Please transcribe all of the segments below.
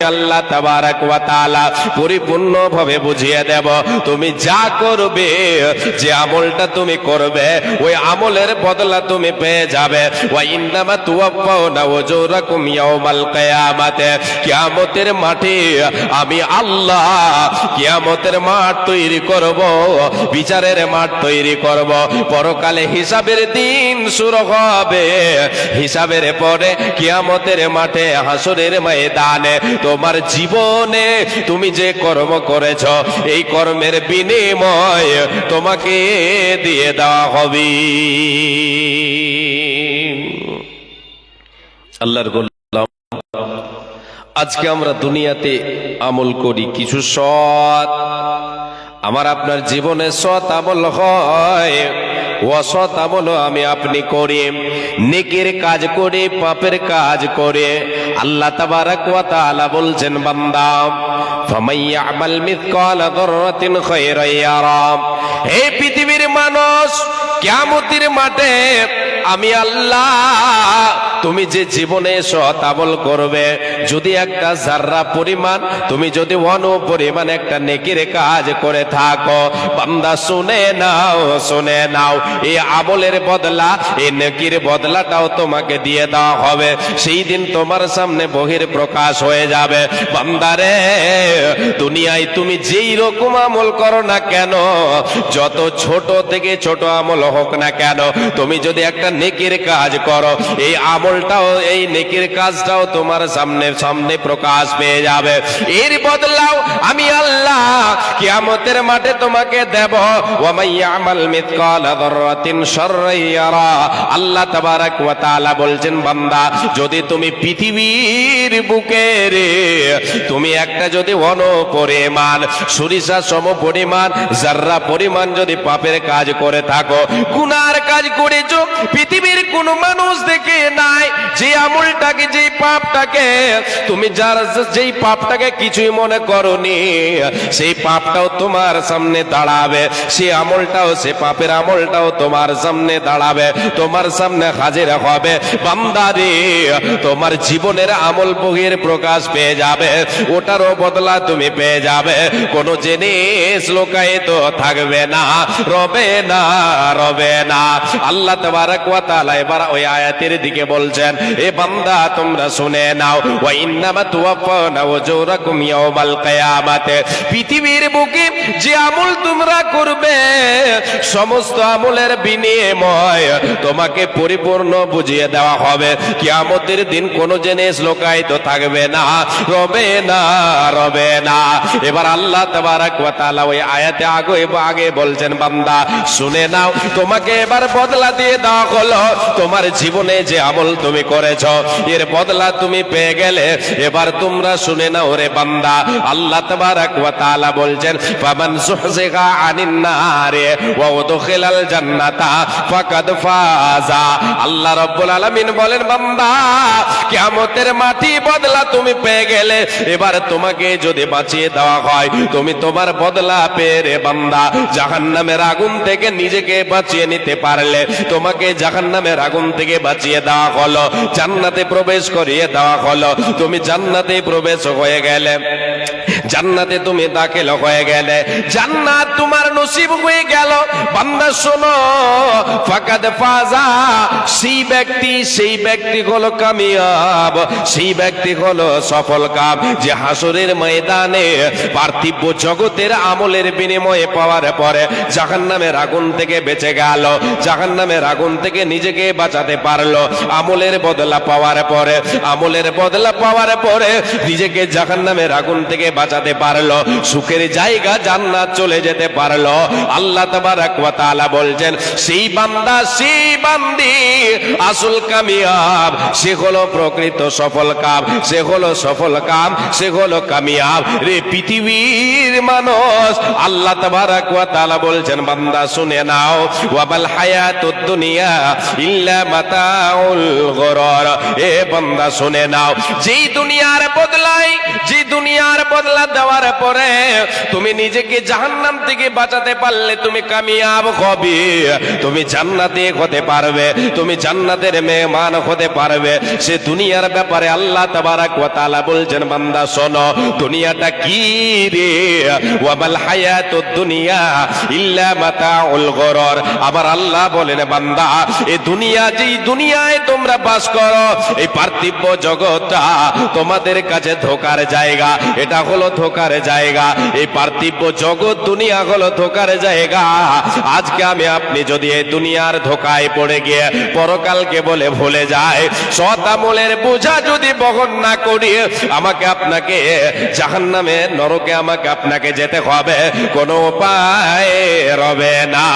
আল্লাহ তাবারাক ওয়া তাআলা পরিপূর্ণভাবে বুঝিয়ে দেব, তুমি যা করবে, যে আমলটা তুমি করবে, ওই আমলের বদলা তুমি পেয়ে যাবে। ওয়া ইন্নামা কিয়ামতের মাঠে আমি আল্লাহ কিয়ামতের মাঠ তৈরি করব, বিচারের মাঠ তৈরি করব। পরকালে হিসাবের দিন শুরু হবে, হিসাবের পরে কিয়ামতের মাঠে হাসরের ময়দানে। তোমার জীবনে তুমি যে কর্ম করেছ, এই কর্মের বিনিময় তোমাকে দিয়ে দেওয়া হবে। আল্লাহর গোলাম, আজকে আমরা দুনিয়াতে আমল করি কিছু সৎ। আমার আপনার জীবনে সৎ আমল হয়। অসৎ আমল আমি আপনি করি। নেকের কাজ করে, পাপের কাজ করে। আল্লাহ তাবারাক বলছেন, বান্দা, ফামাই ইয়ামাল মিসকালা যাররাতিন খায়রান ইয়ারা। হে পৃথিবীর মানুষ, কিয়ামতের মাঠে আমি আল্লাহ তুমি যে জীবনে সৎ আমল করবে। যদি একটা জাররা পরিমাণ, তুমি যদি অন পরিমাণ একটা নেকির কাজ করে থাকো। বান্দা, শুনে নাও শুনে নাও এই আমলের বদলা এই নেকির বদলাটাও তোমাকে দিয়ে দেওয়া হবে। সেই দিন তোমার সামনে বহির প্রকাশ হয়ে যাবে। বান্দারে দুনিয়ায় তুমি যেই রকম আমল করো না কেন, যত ছোট থেকে ছোট আমল হোক না কেন, তুমি যদি একটা নেকির কাজ করো, এই আমলটাও, এই নেকির কাজটাও তোমার সামনে সামনে প্রকাশ পেয়ে যাবে। এর বদলাও আমি আল্লাহ কিয়ামতের মাঠে তোমাকে দেব। ওয়ামাই ইয়ামাল মিসকালা যাররাতিন শাররান ইয়ারা। আল্লাহ তাবারাক ওয়া তাআলা বলছেন, বান্দা, যদি তুমি পৃথিবীর বুকে রে, তুমি একটা যদি অন পরিমাণ সরিষা সম পরিমাণ জাররা পরিমাণ যদি পাপের কাজ করে থাকো, গুনার কাজ করেছ, পৃথিবীর কোন মানুষ দেখে নাই যে আমলটাকে, যে পাপটাকে। তুমি যার যেই পাপটাকে কিছুই মনে করনি, সেই পাপটাও তোমার সামনে দাঁড়াবে। সেই আমলটাও, সে পাপের আমলটাও তোমার সামনে দাঁড়াবে। তোমার সামনে হাজির হবে। বান্দারে তোমার জীবনের আমল বহির প্রকাশ পেয়ে যাবে। ওটারও বদলা তুমি পেয়ে যাবে। কোনো জিনিস লোকায়িত থাকবে না, রবে না রবে না। আল্লাহ ওয়া তাআলা এবার ওই আয়াতের দিকে বলছেন, এ বান্দা, তোমরা শুনে নাও, ওয়া ইন্নামা তুওয়াফাউনা উজুরাকুম ইয়াউমাল কিয়ামাতে। পৃথিবীর বুকে যে আমল তোমরা করবে, সমস্ত আমলের বিনিময় তোমাকে পরিপূর্ণ বুঝিয়ে দেওয়া হবে। কিয়ামতের দিন কোন জিনিস লোকায়িত থাকবে না, রবে না রবে না। এবার আল্লাহ তাবারাক ওয়া তাআলা ওই আয়াতে আগে আগে বলছেন, বান্দা, শুনে নাও, তোমাকে এবার বদলা দিয়ে দেওয়া হলো। তোমার জীবনে যে আমল তুমি করেছ, এর বদলা তুমি পেয়ে গেলে, এবার তোমরা শুনে নাও রে বান্দা। আল্লাহ বলছেন, ফামান সুহজিগা আনিন নারে ওয়া উদখিলাল জান্নাতা ফাকাদ ফাজা। আল্লাহ বলেন, বান্দা মাটি বদলা তুমি পেয়ে গেলে, এবার তোমাকে যদি বাঁচিয়ে দেওয়া হয়, তুমি তোমার বদলা পেয়ে রে বান্দা। জাহান্নামের আগুন থেকে নিজেকে বাঁচিয়ে নিতে পারলে, তোমাকে জাহান্নামের আগুন থেকে বাঁচিয়ে দেওয়া হলো, জান্নাতে প্রবেশ করিয়ে দেওয়া হলো। তুমি জান্নাতে প্রবেশ হয়ে গেলে, জান্নাতে তুমি দাখিল হয়ে গেলে। জান্নাত তোমার নসিব হয়ে গেল। বান্দা, শোনো, ফাকাদ ফাজা, সেই ব্যক্তি সেই ব্যক্তি হলো কামিয়াব, সেই ব্যক্তি হলো সফল কাম। যে হাসরের ময়দানে পার্থিব জগতের আমলের বিনিময়ে পাওয়ার পরে জাহান্নামের আগুন থেকে বেঁচে গেল। জাহান্নামের আগুন থেকে নিজেকে বাঁচাতে পারল। আমলের বদলা পাওয়ার পরে, আমলের বদলা পাওয়ার পরে নিজেকে জাহান্নামের আগুন থেকে বাঁচাতে পারল। সুখের জায়গা জান্নাত চলে যেতে পারল। আল্লাহ তাআলা বলছেন, সেই বান্দা, সেই বান্দি আসল কামিয়াব। সে হলো প্রকৃত সফল কাম। সে হলো সফল কাম। সে হলো কামিয়াব। রে পৃথিবীর মানুষ। আল্লাহ তাআলা বলছেন, বান্দা, শুনে নাও। ওয়াবাল হায়াতুদ দুনিয়া ইল্লা এ বান্দা, শুনে নাও, যেই দুনিয়ার বদলাই যে দুনিয়ার বদলা দেওয়ার পরে তুমি নিজেকে জাহান্নাম থেকে বাঁচাতে পারলে তুমি কামিয়াব হবে। তুমি জান্নাতে হতে পারবে, তুমি জান্নাতের মেহমান হতে পারবে। সে দুনিয়ার ব্যাপারে আল্লাহ বলছেন, বান্দা, শোনো, দুনিয়াটা কি রে? ওয়াবাল হায়াতুদ দুনিয়া ইল্লা মাতাউল গরর। আবার আল্লাহ বলেন, বান্দা এই দুনিয়া যেই দুনিয়ায় তোমরা বাস করো, এই পার্থিব জগৎটা তোমাদের কাছে ধোকার জায়গা। এটা হলো ধোকার জায়গা। এই পার্থিব জগৎ, দুনিয়া হলো ধোকার জায়গা। আজকে আমি, আপনি যদি এই দুনিয়ার ধোকায় পড়ে গিয়ে পরকালকে বলে ভুলে যায় শতামলের বোঝা যদি বহন না করি, আমাকে আপনাকে জাহান্নামে, নরকে আমাকে আপনাকে যেতে হবে। কোনো উপায় রবে না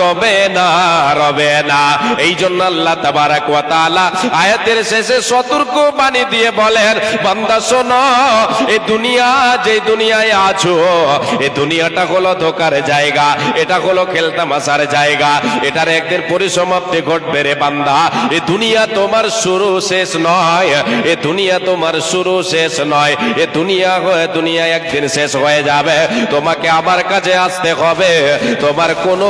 রবে না রবে না। এই জন্য আল্লাহ তাবারাক ওয়া তাআলা আয়াতের শেষে সতর্ক বাণী দিয়ে বলেন, বান্দা শোনো এই দুনিয়া যে দুনিয়ায় আছো এই দুনিয়াটা হলো ধোকার জায়গা, এটা হলো খেলতামাশার জায়গা, এটার একদিন পরিসমাপ্তি ঘটবে রে বান্দা। এ দুনিয়া তোমার শুরু শেষ নয়, এ দুনিয়া তোমার শুরু শেষ নয়, এ দুনিয়া হয়ে দুনিয়া একদিন শেষ হয়ে যাবে, তোমাকে আমার কাছে আসতে হবে, তোমার কোনো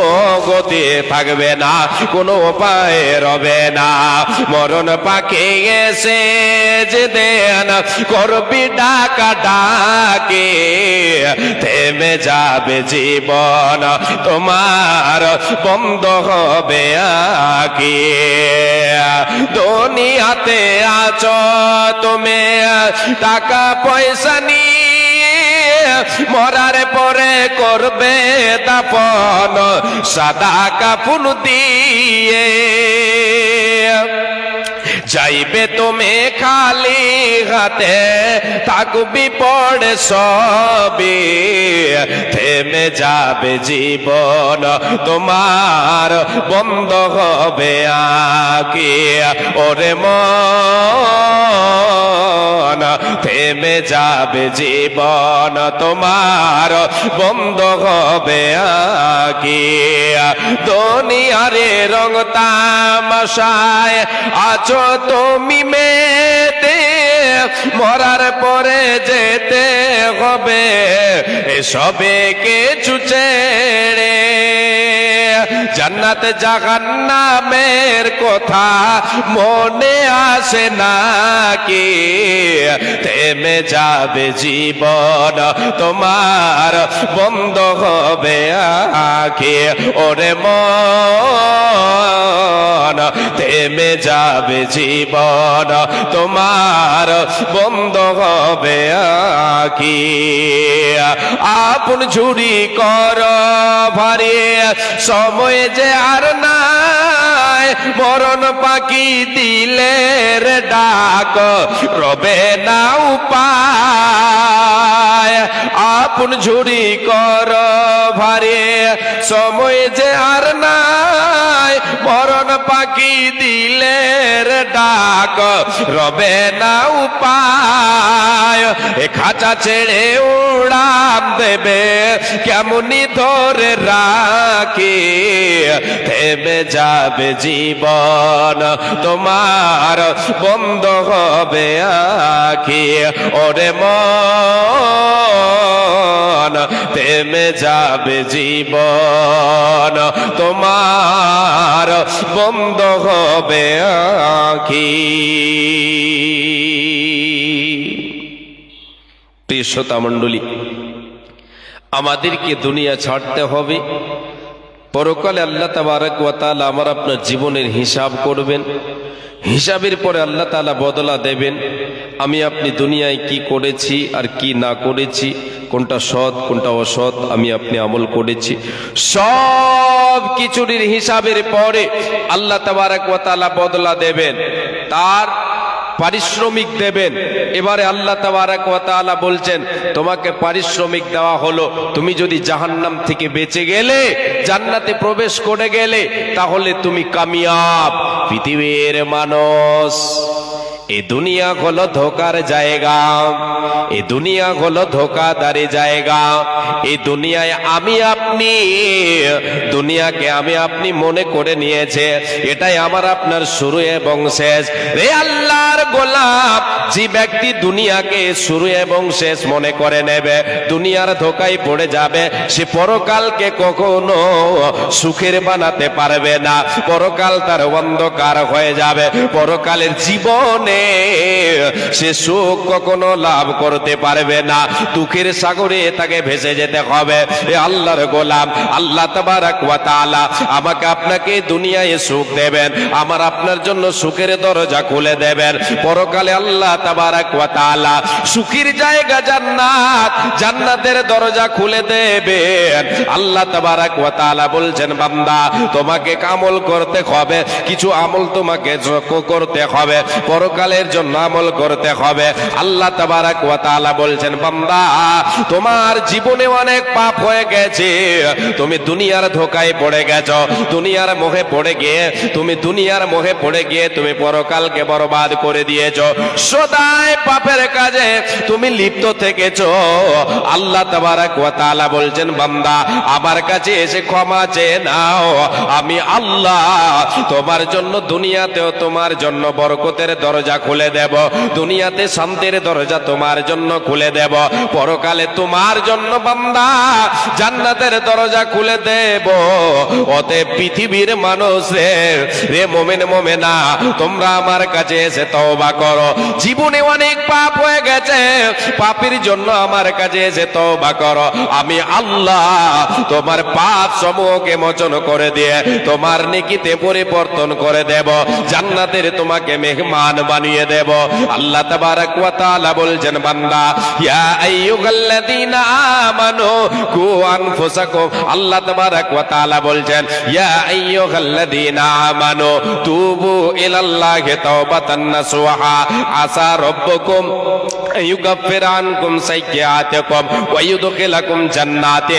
গতি থাকবে না, কোনো উপায় রবে না। মরণ পাকে এসে যে দেন করবি ডাকা ডাকে, থেমে যাবে জীবন। তোমার বন্ধ হবে আগে। দুনিয়াতে আছো তুমি, টাকা পয়সা নিয়ে মরার পরে করবে দাপন সাদা কাপুন দিয়ে। যাইবে তুমি খালি হাতে, থাকবি পড়ে সবে থেমে যাবে জীবন, তোমার বন্ধ হবে আকে ওরে মন, থেমে যাবে জীবন, তোমার বন্ধ হবে আগে। দুনিয়ারে রং তামাশায় আছো তুমি মেতে মরার পরে যেতে হবে এসবে কিছু ছেড়ে। জান্নাত জাহান্নামের কথা মনে আসে নাকি থেমে যাবে জীবন তোমার, বন্ধ হবে আগে। ওরে মন, থেমে যাবে জীবন তোমার, বন্ধ হবে আগে। আপন ঝুড়ি কর ভারে, সময় যে আর নাই। মরণ পাখি দিলের ডাক রবে না উপায়। আপন ঝুরি কর ভারে। সময় যে আর নাই, মরণ পাখি দিলের ডাক। রবে না উপায়, এ খাঁচা ছেড়ে উড়ান দেবে। কেমনি ধরে রাখি, থেমে যাবে জীবন। তোমার বন্ধ হবে আখি। ওরে মন থেমে যাবে জীবন। তোমার বন্ধ হবে আখি। প্রিয় শ্রোতা মণ্ডলী, আমাদেরকে দুনিয়া ছাড়তে হবে। পরকালে আল্লাহ তাবারক ওয়া তাআলা আমার আপনার জীবনের হিসাব করবেন। হিসাবের পরে আল্লাহ তাআলা বদলা দেবেন। আমি আপনি দুনিয়ায় কি করেছি আর কি না করেছি কোনটা সৎ, কোনটা অসৎ, আমি আপনি আমল করেছি। সব কিছুরির হিসাবের পরে আল্লাহ তাবারক ওয়া বদলা দেবেন, তার পারিশ্রমিক দেবেন। এবারে আল্লাহ তাবারাক ওয়া বলছেন, তোমাকে পারিশ্রমিক দেওয়া হলো। তুমি যদি জাহান্নাম থেকে বেঁচে গেলে, জান্নাতে প্রবেশ করে গেলে, তাহলে তুমি কামিয়াব, পৃথিবীর মানুষ। এ দুনিয়া হলো ধোকার জায়গা। এ দুনিয়া হলো ধোকাদারি জায়গা। এ দুনিয়ায় আমি আপনি, দুনিয়াকে আমি আপনি মনে করে নিয়েছে। এটাই আমার আপনার শুরু এবং শেষ। রে আল্লাহর গোলাপ যে ব্যক্তি দুনিয়াকে শুরু এবং শেষ মনে করে নেবে, দুনিয়ার ধোকায় পড়ে যাবে, সে পরকালকে কখনো সুখের বানাতে পারবে না। পরকাল তার অন্ধকার হয়ে যাবে। পরকালের জীবনে সে সুখ কখনো লাভ করতে পারবে না। দুঃখের সাগরে তাকে ভেসে যেতে হবে। আল্লাহর গোলাম, আল্লাহ তাআলা আমাকে আপনাকে দুনিয়ায় সুখ দেবেন। আমার আপনার জন্য সুখের দরজা খুলে দেবেন। পরকালে আল্লাহ সুখের জায়গা জান্নাত, জান্নাতের দরজা খুলে দেবেন। আল্লাহ তাবারাক ওয়া বলছেন, বান্দা, তোমাকে কামল করতে হবে, কিছু আমল তোমাকে করতে হবে, পরকালের জন্য আমল করতে হবে। আল্লাহ বলছেন, বান্দা, তোমার জীবনে অনেক পাপ হয়ে গেছে, তুমি দুনিয়ার ধোকায় পড়ে গেছো, দুনিয়ার মোহে পড়ে গিয়ে, তুমি দুনিয়ার মোহে পড়ে গিয়ে তুমি পরকালকে বরবাদ করে দিয়েছ। সদাই পাপের কাজে তুমি লিপ্ত থেকেছো। আল্লাহ তাআলা বলছেন, বান্দা, আমার কাছে এসে ক্ষমা চেয়ে নাও। আমি আল্লাহ, তোমার জন্য দুনিয়াতেও তোমার জন্য বরকতের দরজা খুলে দেব। দুনিয়াতে শান্তির দরজা তোমার জন্য খুলে দেব। পরকালে তোমার জন্য, বান্দা, জান্নাতের দরজা খুলে দেব। অতে পৃথিবীর মানুষের, রে মোমেন মোমেনা, তোমরা আমার কাছে এসে তওবা করো। জীবনে অনেক পাপ হয়ে গেছে। পাপের জন্য আমার কাছে এসে তওবা করো। আমি আল্লাহ তোমার পাপ সমূহকে মোচন করে দিয়ে তোমার নেকিতে পরিবর্তন করে দেব। জান্নাতের তোমাকে মেহমান বানিয়ে দেব। আল্লাহ তাবারাক ওয়া তাআলা বলছেন, বান্দা, ইয়া আইয়ুহাল্লাযীনা আমানু কু আনফুসাকুম। আল্লাহ তাবারাক ওয়া তাআলা বলছেন, ইয়া আইয়ুহাল্লাযীনা আমানু তুবু ইলাল্লাহি তাওবাতান নাসুহা আসা রাব্বুকুম يغفر عنكم سيئاتكم ويدخلكم جنات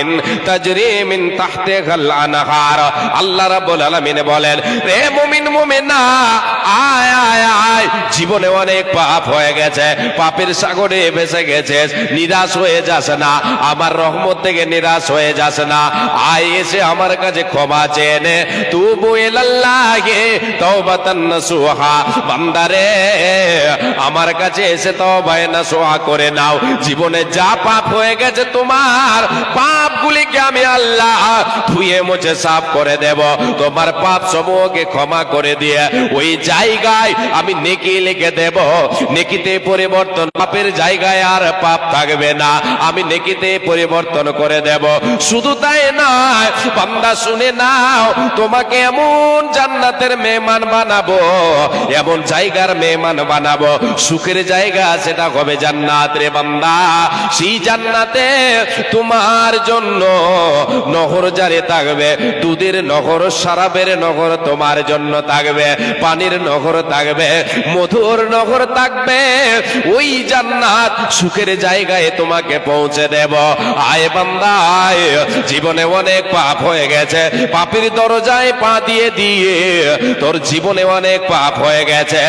تجري من تحتها الانهار আল্লাহ রাব্বুল আলামিন বলেন রে মুমিন মুমিনা আয় আয় আয় জীবনে অনেক পাপ হয়ে গেছে পাপের সাগরে ভেসে গেছে নিরাশ হয়ে যাস না আমার রহমত থেকে নিরাশ হয়ে যাস না আয় এসে আমার কাছে ক্ষমা চেয়ে নে তুবু ইলাল্লাহি তাওবাতান নাসুহা বান্দারে আমার কাছে এসে তওবায়ে নাসুহা করে নাও। জীবনে যা পাপ হয়ে গেছে তোমার, পাপগুলিকে আমি আল্লাহ ধুয়ে মুছে সাফ করে দেব। তোমার পাপ সমূহকে ক্ষমা করে দিয়ে ওই জায়গায় আমি নেকি লিখে দেব। নেকিতে পরিবর্তন, পাপের জায়গায় আর পাপ থাকবে না। আমি নেকিতে পরিবর্তন করে দেব। শুধু তাই নয়, বান্দা শুনে নাও, তোমাকে এমন জান্নাতের মেহমান বানাবো, এমন জায়গার মেহমান বানাবো। সুখের জায়গা সেটা হবে জান্নাত রে বান্দা। সেই জান্নাতে তোমার জন্য নহর জারি থাকবে, দুধের নহর সারাবের নহর তোমার জন্য থাকবে, পানির নহর থাকবে, মধুর নহর থাকবে। ওই জান্নাত সুখের জায়গায় তোমাকে পৌঁছে দেব। আয় বান্দা, আয়। জীবনে অনেক পাপ হয়ে গেছে, পাপের দরজায় পা দিয়ে দিয়ে তোর জীবনে অনেক পাপ হয়ে গেছে।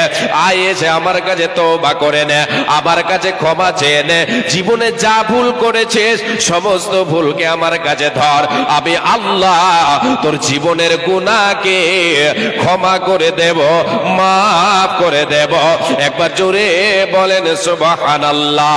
আয় এসে আমার কাছে তওবা করে নে, আমার কাছে ক্ষমা চেয়ে নে। জীবনে যা ভুল করেছিস, সমস্ত ভুলকে আমার কাছে ধর। আমি আল্লাহ তোর জীবনের গুণাকে ক্ষমা করে দেব, মাফ করে দেব। একবার জোরে বলেন, সুবহানাল্লাহ।